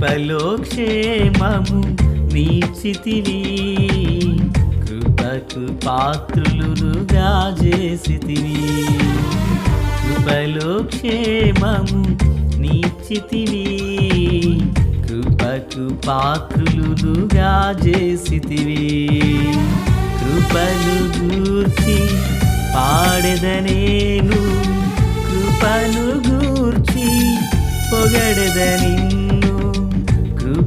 కృపలోక్షేమము నీచితివి. కృపకు పాత్రులుగా చేసితివి కృపలోక్షేమము నీచితివి. కృపకు పాత్రులుగా చేసితివి కృపలు గూర్చి పాడెదనేను. కృపను గూర్చి పొగడదని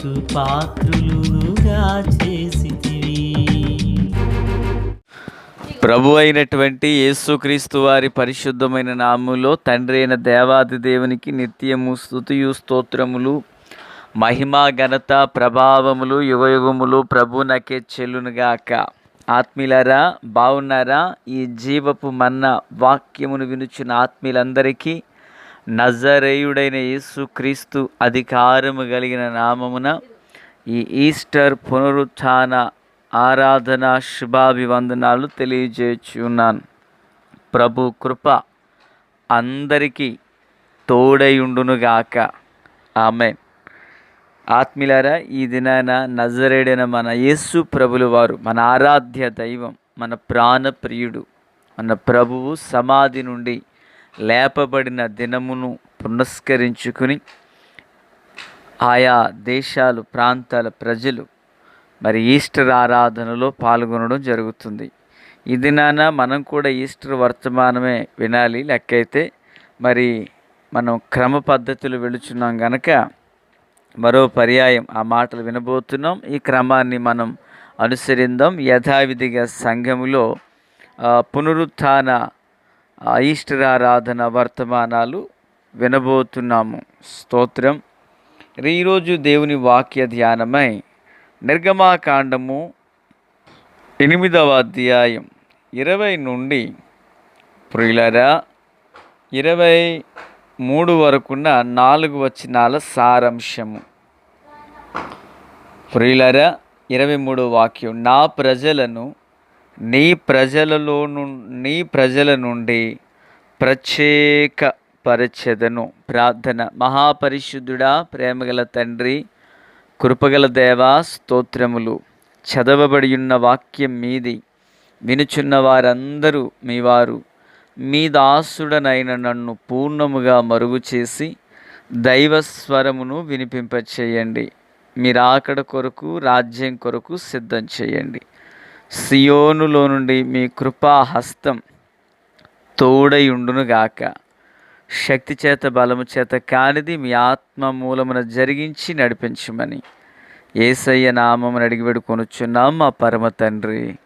కృపకు పాత్రులుగా చేసితివి. ప్రభు అయినటువంటి యేసుక్రీస్తు వారి పరిశుద్ధమైన నామములో తండ్రి అయిన దేవాది దేవునికి నిత్యము స్థుతియు స్తోత్రములు మహిమా ఘనత ప్రభావములు యుగయుగములు ప్రభు నకే చెల్లునుగాక ఆత్మీయులరా బాగున్నారా ఈ జీవపు మన్న వాక్యమును వినుచున్న ఆత్మీయులందరికీ నజరేయుడైన యేసుక్రీస్తు అధికారము కలిగిన నామమున ఈ ఈస్టర్ పునరుత్థాన ఆరాధన శుభాభివందనాలు తెలియజేయుచున్నాను ప్రభు కృప అందరికీ తోడైయుండునుగాక. ఆమె ఆత్మీలారా ఈ దినాన నజరేడైన మన యేసు ప్రభులు వారు మన ఆరాధ్య దైవం మన ప్రాణప్రియుడు మన ప్రభువు సమాధి నుండి లేపబడిన దినమును పునస్కరించుకుని ఆయా దేశాలు ప్రాంతాల ప్రజలు మరి ఈస్టర్ ఆరాధనలో పాల్గొనడం జరుగుతుంది. ఈ దినాన మనం కూడా ఈస్టర్ వర్తమానమే వినాలి. లెక్కైతే మరి మనం క్రమ పద్ధతులు వెళుచున్నాం గనక మరో పర్యాయం ఆ మాటలు వినబోతున్నాం. ఈ క్రమాన్ని మనం అనుసరిందాం. యథావిధిగా సంఘములో పునరుత్థాన ఈస్టర్ ఆరాధన వర్తమానాలు వినబోతున్నాము. స్తోత్రం. ఈరోజు దేవుని వాక్య ధ్యానమై నిర్గమాకాండము ఎనిమిదవ అధ్యాయం ఇరవై నుండి ప్రియులరా ఇరవై మూడు వరకున్న నాలుగు వచనాల సారాంశము. ప్రియులరా ఇరవై మూడు వాక్యం నా ప్రజలను నీ ప్రజలలో ను నీ ప్రజల నుండి ప్రత్యేక పరిచెదను ప్రార్థన. మహాపరిశుద్ధుడా ప్రేమగల తండ్రి కృపగల దేవా స్తోత్రములు. చదవబడి ఉన్న వాక్యం మీది వినుచున్న వారందరూ మీ వారు మీ దాసుడనైన నన్ను పూర్ణముగా మరుగు చేసి దైవ స్వరమును వినిపింపచేయండి. మీరు ఆకడ కొరకు రాజ్యం కొరకు సిద్ధం చేయండి. సియోనులో నుండి మీ కృపాహస్తం తోడై ఉండునుగాక. శక్తి చేత బలము చేత కానిది మీ ఆత్మ మూలమున జరిగించి నడిపించమని ఏసయ్య నామమును అడిగి వేడుకొనుచున్నాం మా పరమ తండ్రి.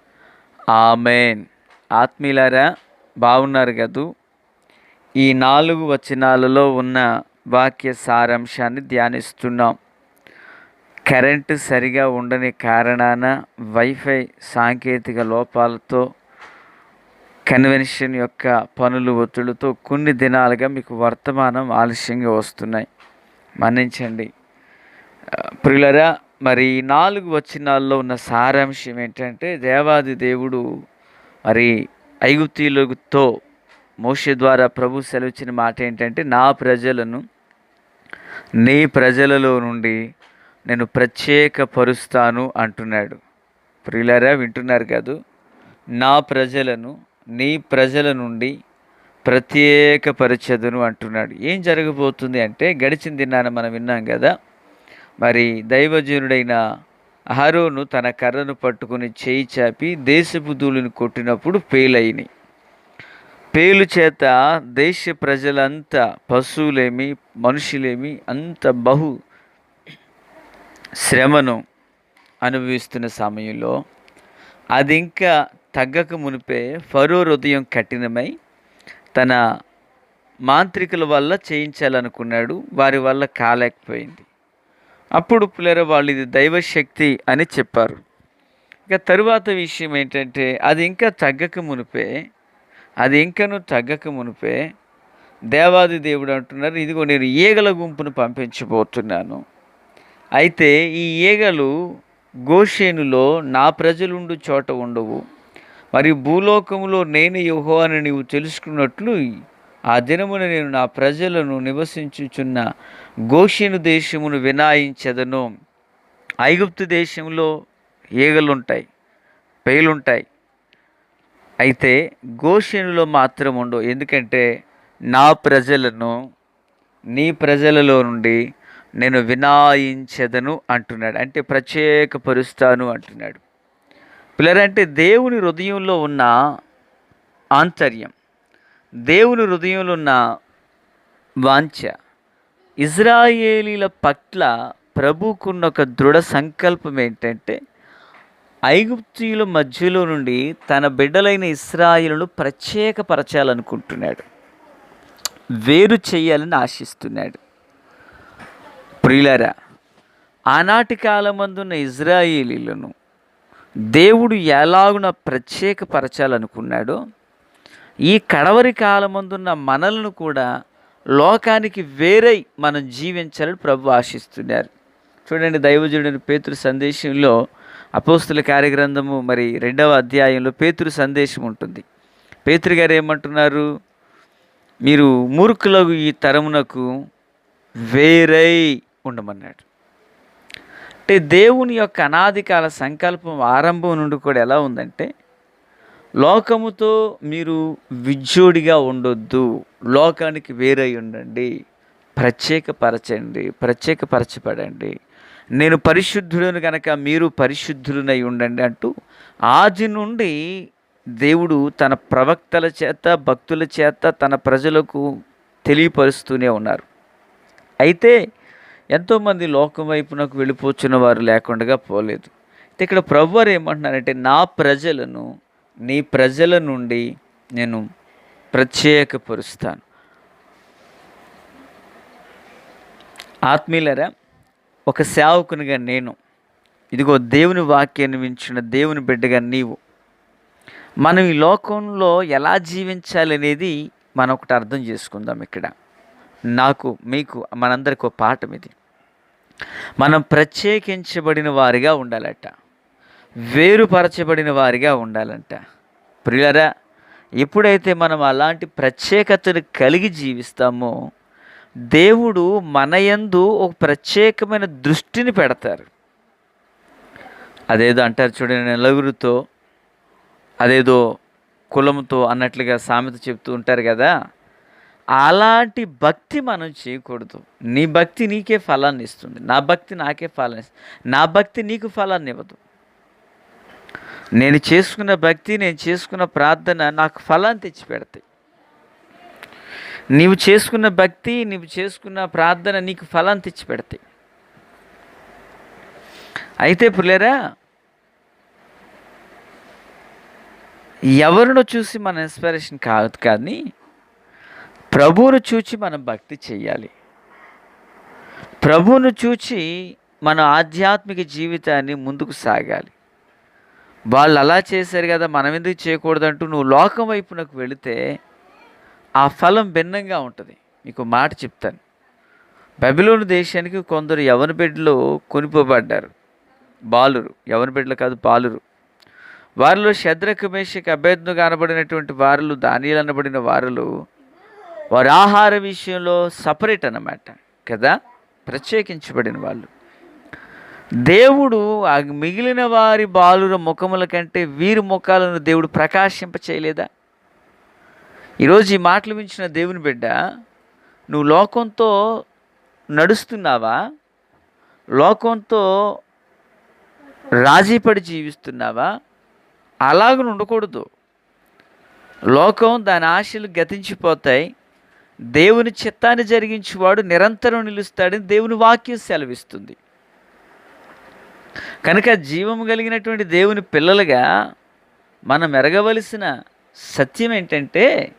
ఆమెన్. ఆత్మీయులారా బాగున్నారు కదూ? ఈ నాలుగు వచనాలలో ఉన్న వాక్య సారాంశాన్ని ధ్యానిస్తున్నాం. కరెంటు సరిగా ఉండని కారణాన వైఫై సాంకేతిక లోపాలతో కన్వెన్షన్ యొక్క పనులు ఒత్తిడితో కొన్ని దినాలుగా మీకు వర్తమానం ఆలస్యంగా వస్తున్నాయి. మన్నించండి. ప్రిలరా ప్రియులరా మరి నాలుగు వచనాల్లో ఉన్న సారాంశం ఏంటంటే దేవాది దేవుడు మరి ఐగుతీలతో మోష ద్వారా ప్రభు సెలవిచ్చిన మాట ఏంటంటే నా ప్రజలను నీ ప్రజలలో నుండి నేను ప్రత్యేక పరుస్తాను అంటున్నాడు. ప్రియులారా వింటున్నారు కాదు. నా ప్రజలను నీ ప్రజల నుండి ప్రత్యేక పరిచదును అంటున్నాడు. ఏం జరగబోతుంది అంటే గడిచిన దినాన మనం విన్నాం కదా మరి దైవజనుడైన అహరోను తన కర్రను పట్టుకుని చేయి చాపి దేశపు ధూళిని కొట్టినప్పుడు పేలైనవి పేలు చేత దేశ ప్రజలంతా పశువులేమి మనుషులేమి అంత బహు శ్రమను అనుభవిస్తున్న సమయంలో అది ఇంకా తగ్గక మునిపే ఫరో హృదయం కఠినమై తన మాంత్రికుల వల్ల చేయించాలనుకున్నాడు వారి వల్ల కాలేకపోయింది. అప్పుడు పులేర వాళ్ళు ఇది దైవశక్తి అని చెప్పారు. ఇక తరువాత విషయం ఏంటంటే అది ఇంకా తగ్గక మునిపే అది ఇంకను తగ్గక మునిపే దేవాది దేవుడు అంటున్నారు ఇదిగో నేను ఈగల గుంపును పంపించబోతున్నాను. అయితే ఈ ఈగలు గోషేనులో నా ప్రజలుండు చోట ఉండవు. మరి భూలోకములో నేను యుహో అని నీవు తెలుసుకున్నట్లు ఆ దినమున నేను నా ప్రజలను నివసించుచున్న గోషేను దేశమును వినాయించదను. ఐగుప్తు దేశంలో ఈగలుంటాయి పేలుంటాయి. అయితే గోషేనులో మాత్రం ఉండవు ఎందుకంటే నా ప్రజలను నీ ప్రజలలో నుండి నేను వినాయించదను అంటున్నాడు. అంటే ప్రత్యేకపరుస్తాను అంటున్నాడు. పిల్లరంటే దేవుని హృదయంలో ఉన్న ఆంతర్యం దేవుని హృదయంలో ఉన్న వాంఛ ఇజ్రాయేలీల పట్ల ప్రభుకున్న ఒక దృఢ సంకల్పం ఏంటంటే ఐగుప్తీయుల మధ్యలో నుండి తన బిడ్డలైన ఇస్రాయిలను ప్రత్యేకపరచాలనుకుంటున్నాడు. వేరు చేయాలని ఆశిస్తున్నాడు. ప్రియులరా ఆనాటి కాలమందున్న ఇజ్రాయేలీలను దేవుడు ఎలాగున ప్రత్యేకపరచాలనుకున్నాడో ఈ కడవరి కాలమందున్న మనలను కూడా లోకానికి వేరై మనం జీవించాలని ప్రభు ఆశిస్తున్నారు. చూడండి దైవజుడిని పేతురు సందేశంలో అపోస్తుల కార్యగ్రంథము మరి రెండవ అధ్యాయంలో పేతురు సందేశం ఉంటుంది. పేతురు గారు ఏమంటున్నారు? మీరు మూర్ఖులకు ఈ తరమునకు వేరై ఉండమన్నాడు అంటే దేవుని యొక్క అనాది కాల సంకల్పం ఆరంభం నుండి కూడా ఎలా ఉందంటే లోకముతో మీరు విజ్జోడిగా ఉండొద్దు లోకానికి వేరై ఉండండి ప్రత్యేకపరచండి ప్రత్యేకపరచబడండి. నేను పరిశుద్ధులను కనుక మీరు పరిశుద్ధులనై ఉండండి అంటూ ఆది నుండి దేవుడు తన ప్రవక్తల చేత భక్తుల చేత తన ప్రజలకు తెలియపరుస్తూనే ఉన్నారు. అయితే ఎంతోమంది లోకం వైపునకు వెళ్ళిపోతున్న వారు లేకుండా పోలేదు. అయితే ఇక్కడ ప్రభువారు ఏమంటున్నారంటే నా ప్రజలను నీ ప్రజల నుండి నేను ప్రత్యేకపరుస్తాను. ఆత్మీయులరా ఒక సేవకునిగా నేను ఇదిగో దేవుని వాక్యాన్ని వించిన దేవుని బిడ్డగా నీవు మనం ఈ లోకంలో ఎలా జీవించాలి అనేది మనం ఒకటి అర్థం చేసుకుందాం ఇక్కడ. నాకు మీకు మనందరికి ఒక పాఠం ఇది. మనం ప్రత్యేకించబడిన వారిగా ఉండాలట. వేరుపరచబడిన వారిగా ఉండాలంట. ప్రియులరా ఎప్పుడైతే మనం అలాంటి ప్రత్యేకతను కలిగి జీవిస్తామో దేవుడు మన యందు ఒక ప్రత్యేకమైన దృష్టిని పెడతారు. అదేదో అంటారు చూడండి నలుగురితో అదేదో కులంతో అన్నట్లుగా సామెత చెప్తూ ఉంటారు కదా. అలాంటి భక్తి మనం చేయకూడదు. నీ భక్తి నీకే ఫలాన్ని ఇస్తుంది. నా భక్తి నాకే ఫలాన్ని ఇస్తుంది. నా భక్తి నీకు ఫలాన్ని ఇవ్వదు. నేను చేసుకున్న భక్తి నేను చేసుకున్న ప్రార్థన నాకు ఫలాన్ని తెచ్చిపెడతాయి. నీవు చేసుకున్న భక్తి నీవు చేసుకున్న ప్రార్థన నీకు ఫలాన్ని తెచ్చిపెడతాయి. అయితే పులేరా ఎవరినో చూసి మన ఇన్స్పిరేషన్ కాదు కానీ ప్రభువును చూచి మనం భక్తి చెయ్యాలి. ప్రభువును చూచి మన ఆధ్యాత్మిక జీవితాన్ని ముందుకు సాగాలి. వాళ్ళు అలా చేశారు కదా మనం ఎందుకు చేయకూడదంటూ నువ్వు లోకం వైపునకు వెళితే ఆ ఫలం భిన్నంగా ఉంటుంది. మీకు మాట చెప్తాను. బబిలోని దేశానికి కొందరు యవన బిడ్డలు కొనిపోబడ్డారు. బాలురు యవన బిడ్డలు కాదు బాలురు. వారిలో శద్రకమేషకి మేషకి కనబడినటువంటి వారులు దానిలు అనబడిన వారులు వారి ఆహార విషయంలో సపరేట్ అన్నమాట కదా? ప్రత్యేకించబడిన వాళ్ళు. దేవుడు ఆ మిగిలిన వారి బాలుర ముఖముల కంటే వీరి ముఖాలను దేవుడు ప్రకాశింప చేయలేదా? ఈరోజు ఈ మాటలు మించిన దేవుని బిడ్డ నువ్వు లోకంతో నడుస్తున్నావా? లోకంతో రాజీపడి జీవిస్తున్నావా? అలాగ ఉండకూడదు. లోకం దాని ఆశలు గతించిపోతాయి. దేవుని చిత్తాన్ని జరిగించేవాడు నిరంతరం నిలుస్తాడని దేవుని వాక్యం సెలవిస్తుంది. కనుక జీవము కలిగినటువంటి దేవుని పిల్లలుగా మనం ఎరగవలసిన సత్యం ఏంటంటే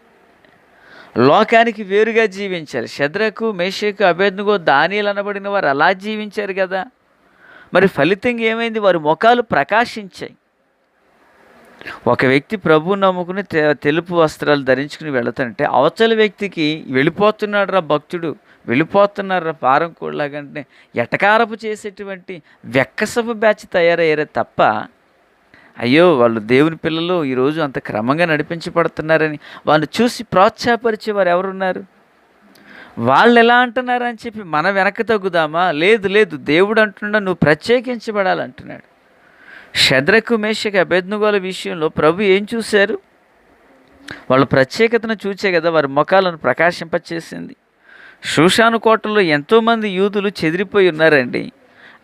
లోకానికి వేరుగా జీవించాలి. శద్రకు మేషకు అభేద్నుగో దానియలు అనబడిన వారు అలా జీవించారు కదా. మరి ఫలితంగా ఏమైంది? వారి ముఖాలు ప్రకాశించాయి. ఒక వ్యక్తి ప్రభు నమ్ముకుని తె- తెలుపు వస్త్రాలు ధరించుకుని వెళుతుంటే అవతల వ్యక్తికి వెళ్ళిపోతున్నాడు రా భక్తుడు వెళ్ళిపోతున్నారా పారం కూడలాగంటే ఎటకారపు చేసేటువంటి వెక్కసపు బ్యాచ్ తయారయ్యారే తప్ప అయ్యో వాళ్ళు దేవుని పిల్లలు ఈరోజు అంత క్రమంగా నడిపించబడుతున్నారని వాళ్ళు చూసి ప్రోత్సాహపరిచే వారు ఎవరున్నారు? వాళ్ళు ఎలా అంటున్నారని చెప్పి మన వెనక్కి తగ్గుదామా? లేదు లేదు దేవుడు అంటున్నా నువ్వు ప్రత్యేకించబడాలంటున్నాడు. శద్రకు మేషకి అభేద్నుగోల విషయంలో ప్రభు ఏం చూశారు? వాళ్ళ ప్రత్యేకతను చూచే కదా వారి ముఖాలను ప్రకాశింపచేసింది. షూషాను కోటలో ఎంతోమంది యూదులు చెదిరిపోయి ఉన్నారండి.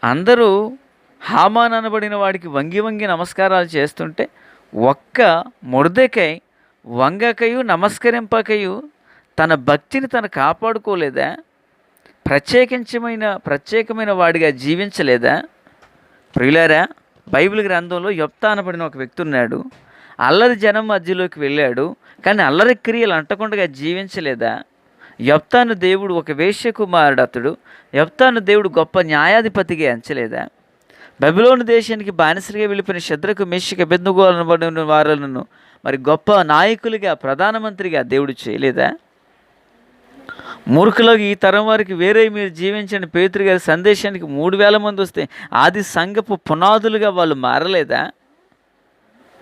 అందరూ హామాన్ అనబడిన వాడికి వంగి వంగి నమస్కారాలు చేస్తుంటే ఒక్క మురదకై వంగకయు నమస్కరింపకయు తన భక్తిని తను కాపాడుకోలేదా? ప్రత్యేకించమైన ప్రత్యేకమైన వాడిగా జీవించలేదా? ప్రియులారా బైబిల్ గ్రంథంలో యొప్తా అనబడిన ఒక వ్యక్తి ఉన్నాడు. అల్లరి జనం మధ్యలోకి వెళ్ళాడు కానీ అల్లరి క్రియలు అంటకుండా జీవించలేదా? యొప్తాను దేవుడు ఒక వేశ్య కుమారుడు అతడు. యొప్తాను దేవుడు గొప్ప న్యాయాధిపతిగా ఎంచలేదా? బబిలోను దేశానికి బానిసలుగా వెళ్ళిపోయిన శద్రకు మెషిక బెందుగోలనబడిన వారులను మరి గొప్ప నాయకులుగా ప్రధానమంత్రిగా దేవుడు చేయలేదా? మురుకులో ఈ తరం వారికి వేరే మీరు జీవించండి. పేతురు గారి సందేశానికి మూడు వేల మంది వస్తే ఆది సంఘపు పునాదులుగా వాళ్ళు మారలేదా?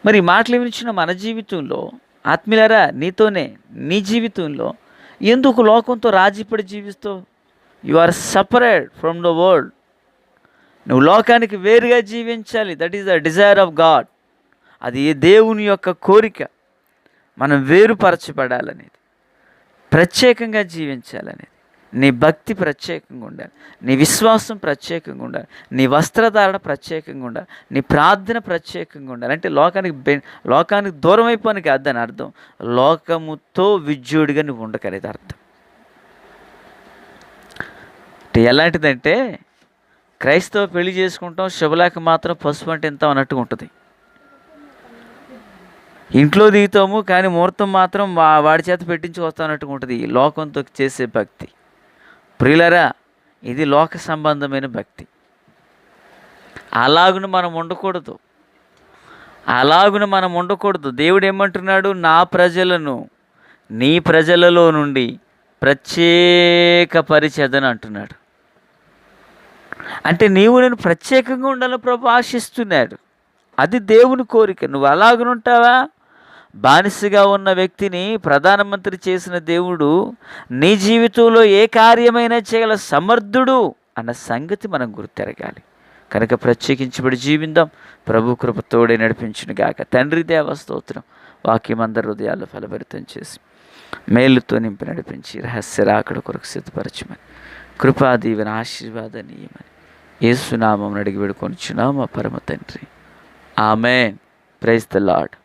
మరి మాటలు వినిచిన మన జీవితంలో? ఆత్మీయులారా నీతోనే నీ జీవితంలో ఎందుకు లోకంతో రాజీపడి జీవిస్తావు you are separate from the world నువ్వు లోకానికి వేరుగా జీవించాలి. That is the desire of God అది దేవుని యొక్క కోరిక. మనం వేరుపరచబడాలనేది. ప్రత్యేకంగా జీవించాలనేది. నీ భక్తి ప్రత్యేకంగా ఉండాలి. నీ విశ్వాసం ప్రత్యేకంగా ఉండాలి. నీ వస్త్రధారణ ప్రత్యేకంగా ఉండాలి. నీ ప్రార్థన ప్రత్యేకంగా ఉండాలి. అంటే లోకానికి బె లోకానికి దూరం అయిపోని కాదు దాని అర్థం. లోకముతో విద్యుడిగా నువ్వు ఉండకనేది అర్థం. అంటే ఎలాంటిదంటే క్రైస్తవ పెళ్ళి చేసుకుంటాం శుభలేఖ మాత్రం పసుపు అంటే ఎంత అన్నట్టుగా ఉంటుంది. ఇంట్లో దిగుతాము కానీ ముహూర్తం మాత్రం వాడి చేత పెట్టించుకొస్తానట్టుగా ఉంటుంది. లోకంతో చేసే భక్తి. ప్రియులరా ఇది లోక సంబంధమైన భక్తి. అలాగున మనం ఉండకూడదు. అలాగున మనం ఉండకూడదు. దేవుడు ఏమంటున్నాడు? నా ప్రజలను నీ ప్రజలలో నుండి ప్రత్యేక పరిచదను అంటున్నాడు. అంటే నీవు నేను ప్రత్యేకంగా ఉండాలని ప్రభు ఆశిస్తున్నాడు. అది దేవుని కోరిక. నువ్వు అలాగనుంటావా బానిసగా ఉన్న వ్యక్తిని ప్రధానమంత్రి చేసిన దేవుడు నీ జీవితంలో ఏ కార్యమైనా చేయగల సమర్థుడు అన్న సంగతి మనం గుర్తెరగాలి. కనుక ప్రత్యేకించబడి జీవిందాం. ప్రభు కృపతోడే నడిపించును గాక. తండ్రి దేవస్తోత్రం వాక్యం అందరి హృదయాల్లో ఫలభరితం చేసి మేలుతో నింపి నడిపించి రహస్య రాకడ కొరకు సిద్ధపరచమని. కృపా దీవెన ఆశీర్వాదనీయమని. ఏసునామం అడిగి వేడుకొని మా పరమ తండ్రి. ఆమె ప్రైజ్ ద లాడ్